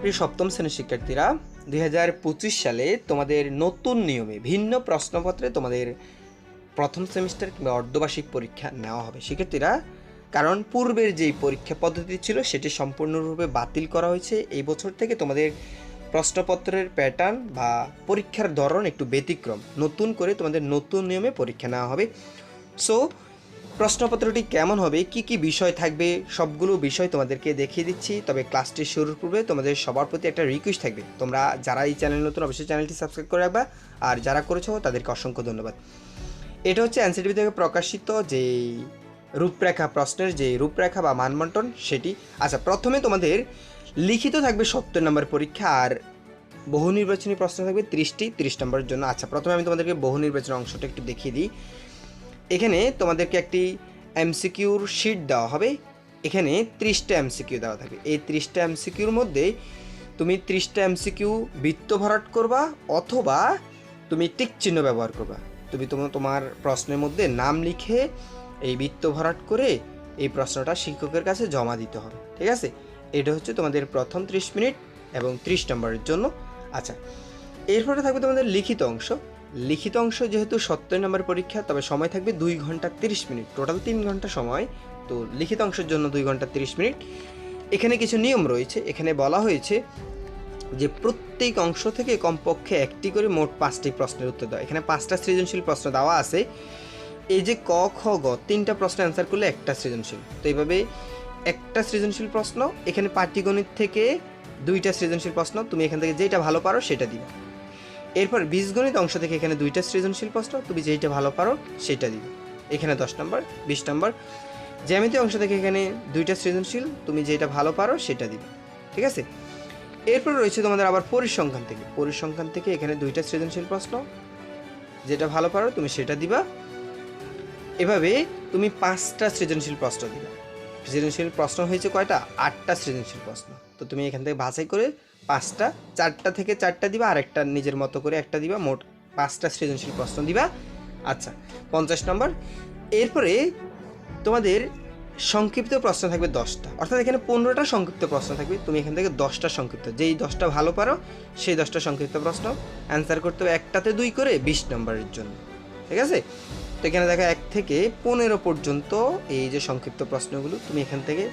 প্রিয় সপ্তম শ্রেণির শিক্ষার্থীরা দু হাজার পঁচিশ সালে তোমাদের নতুন নিয়মে ভিন্ন প্রশ্নপত্রে তোমাদের প্রথম সেমিস্টার কিংবা অর্ধবার্ষিক পরীক্ষা নেওয়া হবে। শিক্ষার্থীরা, কারণ পূর্বের যেই পরীক্ষা পদ্ধতি ছিল, সেটি সম্পূর্ণরূপে বাতিল করা হয়েছে। এই বছর থেকে তোমাদের প্রশ্নপত্রের প্যাটার্ন বা পরীক্ষার ধরন একটু ব্যতিক্রম। নতুন করে তোমাদের নতুন নিয়মে পরীক্ষা নেওয়া হবে। সো প্রশ্নপত্রটি কেমন হবে? কি কি বিষয় থাকবে? সবগুলো বিষয় তোমাদেরকে দেখিয়ে দিচ্ছি। তবে ক্লাসটি শুরুর পূর্বে তোমাদের সবার প্রতি একটা রিকোয়েস্ট থাকবে। তোমরা যারা এই চ্যানেল নতুন, অবশ্যই চ্যানেলটি সাবস্ক্রাইব করে রাখবা। আর যারা করেছ, তাদেরকে অসংখ্য ধন্যবাদ। এটা হচ্ছে এনসিটিভি থেকে প্রকাশিত যে রূপরেখা প্রশ্নের যে রূপরেখা বা মানবন্টন সেটি। আচ্ছা প্রথমে তোমাদের লিখিত থাকবে সত্তর নম্বর পরীক্ষা আর বহু নির্বাচনী প্রশ্ন থাকবে ত্রিশটি, ত্রিশ নম্বরের জন্য। আচ্ছা প্রথমে আমি তোমাদেরকে বহু নির্বাচনী অংশটা একটু দেখিয়ে দিই। এখানে তোমাদেরকে একটি এমসিকিউর শিট দেওয়া হবে। এখানে ত্রিশটা এমসিকিউ দেওয়া থাকবে। এই ত্রিশটা এমসিকিউর মধ্যে তুমি ত্রিশটা এমসিকিউ বৃত্ত ভরাট করবা অথবা তুমি টিক চিহ্ন ব্যবহার করবা। তুমি তোমার তোমার প্রশ্নের মধ্যে নাম লিখে এই বৃত্ত ভরাট করে এই প্রশ্নটা শিক্ষকের কাছে জমা দিতে হবে। ঠিক আছে? এটা হচ্ছে তোমাদের প্রথম ত্রিশ মিনিট এবং ত্রিশ নম্বরের জন্য। আচ্ছা এরপরে থাকবে তোমাদের লিখিত অংশ। লিখিত অংশ যেহেতু সত্তর নম্বর পরীক্ষা, তবে সময় থাকবে দুই ঘণ্টা তিরিশ মিনিট। টোটাল তিন ঘণ্টা সময়। তো লিখিত অংশের জন্য দুই ঘণ্টা তিরিশ মিনিট। এখানে কিছু নিয়ম রয়েছে। এখানে বলা হয়েছে যে প্রত্যেক অংশ থেকে কমপক্ষে একটি করে মোট পাঁচটি প্রশ্নের উত্তর দেওয়া এখানে পাঁচটা সৃজনশীল প্রশ্ন দেওয়া আছে। এই যে ক, খ, গ, তিনটা প্রশ্ন অ্যান্সার করলে একটা সৃজনশীল। তো এইভাবে একটা সৃজনশীল প্রশ্ন, এখানে পাটিগণিত থেকে দুইটা সৃজনশীল প্রশ্ন, তুমি এখান থেকে যেটা ভালো পারো সেটা দিবে। এরপর বীজগণিত অংশ থেকে এখানে দুইটা সৃজনশীল প্রশ্ন। তুমি যেইটা ভালো পারো সেটা দিবে। এখানে দশ নম্বর, বিশ নম্বর। জ্যামিতি অংশ থেকে এখানে দুইটা সৃজনশীল, তুমি যেটা ভালো পারো, সেটা দিবে। ঠিক আছে? এরপর রয়েছে তোমাদের আবার পরিসংখ্যান থেকে। পরিসংখ্যান থেকে এখানে দুইটা সৃজনশীল প্রশ্ন। যেটা ভালো পারো, তুমি সেটা দিবা। এভাবে তুমি পাঁচটা সৃজনশীল প্রশ্ন দিবা। সৃজনশীল প্রশ্ন হয়েছে কয়টা? আটটা সৃজনশীল প্রশ্ন। তো তুমি এখান থেকে বাছাই করে পাঁচটা, চারটা থেকে চারটা দিবা আর একটা নিজের মতো করে একটা দিবা, মোট পাঁচটা সৃজনশীল প্রশ্ন দিবা। আচ্ছা পঞ্চাশ নম্বর। এরপরে তোমাদের সংক্ষিপ্ত প্রশ্ন থাকবে দশটা। অর্থাৎ এখানে পনেরোটা সংক্ষিপ্ত প্রশ্ন থাকবে, তুমি এখান থেকে দশটা সংক্ষিপ্ত। যেই দশটা ভালো পারো, সেই দশটা সংক্ষিপ্ত প্রশ্ন। অ্যান্সার করতে হবে একটাতে দুই করে বিশ নম্বরের জন্য। ঠিক আছে? এখানে দেখা এক থেকে পনেরো পর্যন্ত এই যে সংক্ষিপ্ত প্রশ্নগুলো তুমি এখান থেকে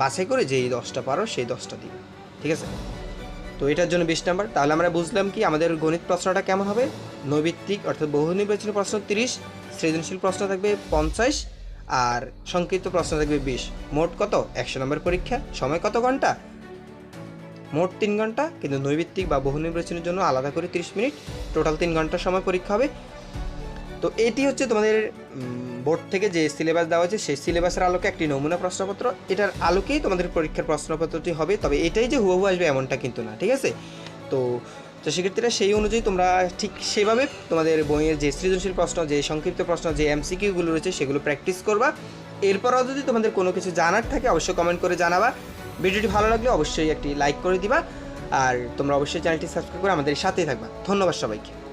বাছাই করে যেই দশটা পারো, সেই দশটা দিবে, ঠিক আছে? তো এটার জন্য বিশ নাম্বার। তাহলে আমরা বুঝলাম কি আমাদের গণিত প্রশ্নটা কেমন হবে? নৈবিত্তিক অর্থাৎ বহু নির্বাচনী প্রশ্ন তিরিশ, সৃজনশীল প্রশ্ন থাকবে পঞ্চাশ, আর সংক্ষিপ্ত প্রশ্ন থাকবে বিশ। মোট কত? একশো নম্বর পরীক্ষা। সময় কত ঘণ্টা? মোট তিন ঘণ্টা, কিন্তু নৈবিত্তিক বা বহু নির্বাচনের জন্য আলাদা করে তিরিশ মিনিট। টোটাল তিন ঘণ্টা সময় পরীক্ষা হবে। তো এটি হচ্ছে তোমাদের বোর্ড থেকে যে সিলেবাস দেওয়া হয়েছে, সেই সিলেবাসের আলোকে একটি নমুনা প্রশ্নপত্র। এটার আলোকেই তোমাদের পরীক্ষার প্রশ্নপত্রটি হবে, তবে এটাই যে হুবহু আসবে এমনটা কিন্তু না, ঠিক আছে? তো তো শিক্ষার্থীরা সেই অনুযায়ী তোমরা ঠিক সেভাবে তোমাদের বইয়ের যে সৃজনশীল প্রশ্ন, যে সংক্ষিপ্ত প্রশ্ন, যে এমসিকিউগুলো রয়েছে, সেগুলো প্র্যাকটিস করবা। এরপরও যদি তোমাদের কোনো কিছু জানার থাকে, অবশ্যই কমেন্ট করে জানাবা। ভিডিওটি ভালো লাগলে অবশ্যই একটি লাইক করে দিবা। আর তোমরা অবশ্যই চ্যানেলটি সাবস্ক্রাইব করে আমাদের সাথেই থাকবা। ধন্যবাদ সবাইকে।